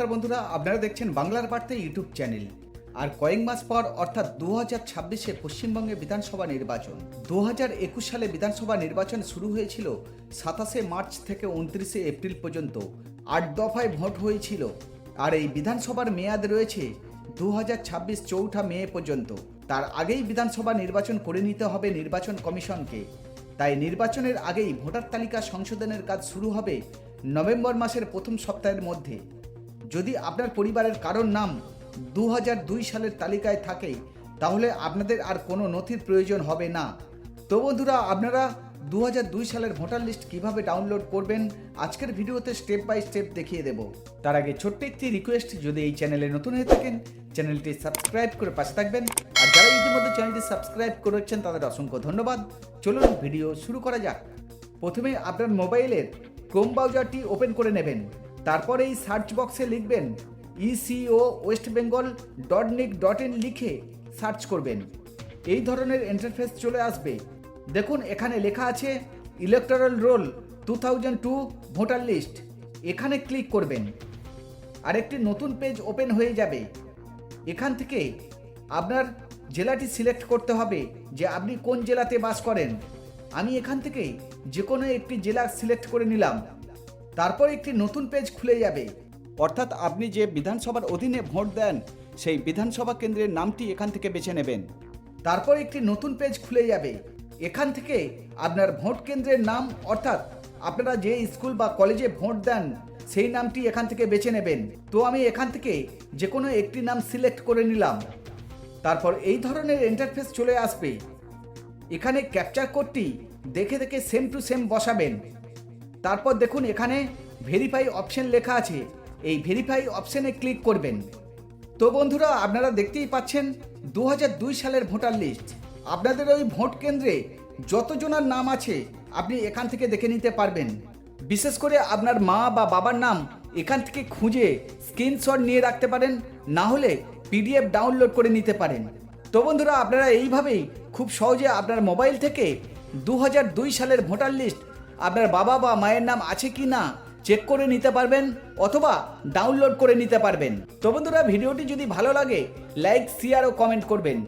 নমস্কার বন্ধুরা, আপনারা দেখছেন বাংলার বার্তা ইউটিউব চ্যানেল। আর কয়েক মাস পর, অর্থাৎ দু হাজার ছাব্বিশে পশ্চিমবঙ্গে বিধানসভা নির্বাচন। দু হাজার একুশ সালে বিধানসভা নির্বাচন শুরু হয়েছিল সাতাশে মার্চ থেকে উনত্রিশে এপ্রিল পর্যন্ত। আট দফায় ভোট হয়েছিল। আর এই বিধানসভার মেয়াদ রয়েছে দু হাজার ছাব্বিশ চৌঠা মে পর্যন্ত। তার আগেই বিধানসভা নির্বাচন করে নিতে হবে নির্বাচন কমিশনকে। তাই নির্বাচনের আগেই ভোটার তালিকা সংশোধনের কাজ শুরু হবে নভেম্বর মাসের প্রথম সপ্তাহের মধ্যে। যদি আপনার পরিবারের কারোর নাম দু দুই সালের তালিকায় থাকে, তাহলে আপনাদের আর কোনো নথির প্রয়োজন হবে না। তো বন্ধুরা, আপনারা দু দুই সালের ভোটার লিস্ট কীভাবে ডাউনলোড করবেন, আজকের ভিডিওতে স্টেপ বাই স্টেপ দেখিয়ে দেব। তার আগে ছোট্ট একটি রিকোয়েস্ট, যদি এই চ্যানেলে নতুন হয়ে থাকেন, চ্যানেলটি সাবস্ক্রাইব করে পাশে থাকবেন। আর যারা ইতিমধ্যে চ্যানেলটি সাবস্ক্রাইব করেছেন তাদের অসংখ্য ধন্যবাদ। চলুন ভিডিও শুরু করা যাক। প্রথমে আপনার মোবাইলের ক্রোম ব্রাউজারটি ওপেন করে নেবেন। তারপরে এই সার্চ বক্সে লিখবেন CEO West Bengal dot nic dot in লিখে সার্চ করবেন। এই ধরনের ইন্টারফেস চলে আসবে। দেখুন, এখানে লেখা আছে electoral roll two thousand two voter list এখানে ক্লিক করবেন। আর একটি নতুন পেজ ওপেন হয়ে যাবে। এখান থেকে আপনার জেলাটি সিলেক্ট করতে হবে যে আপনি কোন জেলাতে বাস করেন। আমি এখান থেকে যে কোনো একটি জেলা সিলেক্ট করে নিলাম। তারপর একটি নতুন পেজ খুলে যাবে। অর্থাৎ আপনি যে বিধানসভার অধীনে ভোট দেন, সেই বিধানসভা কেন্দ্রের নামটি এখান থেকে বেছে নেবেন। তারপর একটি নতুন পেজ খুলে যাবে। এখান থেকে আপনার ভোট কেন্দ্রের নাম, অর্থাৎ আপনারা যে স্কুল বা কলেজে ভোট দেন, সেই নামটি এখান থেকে বেছে নেবেন। তো আমি এখান থেকে যে কোনো একটি নাম সিলেক্ট করে নিলাম। তারপর এই ধরনের ইন্টারফেস চলে আসবে। এখানে ক্যাপচার কোডটি দেখে দেখে সেম টু সেম বসাবেন। তারপর দেখুন এখানে ভেরিফাই অপশন লেখা আছে। এই ভেরিফাই অপশনে ক্লিক করবেন। তো বন্ধুরা, আপনারা দেখতেই পাচ্ছেন দু হাজার দুই সালের ভোটার লিস্ট আপনাদের ওই ভোট কেন্দ্রে যতজনার নাম আছে, আপনি এখান থেকে দেখে নিতে পারবেন। বিশেষ করে আপনার মা বা বাবার নাম এখান থেকে খুঁজে স্ক্রিনশট নিয়ে রাখতে পারেন, না হলে পিডিএফ ডাউনলোড করে নিতে পারেন। তো বন্ধুরা, আপনারা এইভাবেই খুব সহজে আপনার মোবাইল থেকে দু হাজার দুই সালের ভোটার লিস্ট আপনার বাবা বা মায়ের নাম আছে কি না চেক করে নিতে পারবেন অথবা ডাউনলোড করে নিতে পারবেন। তো বন্ধুরা, ভিডিওটি যদি ভালো লাগে লাইক শেয়ার ও কমেন্ট করবেন।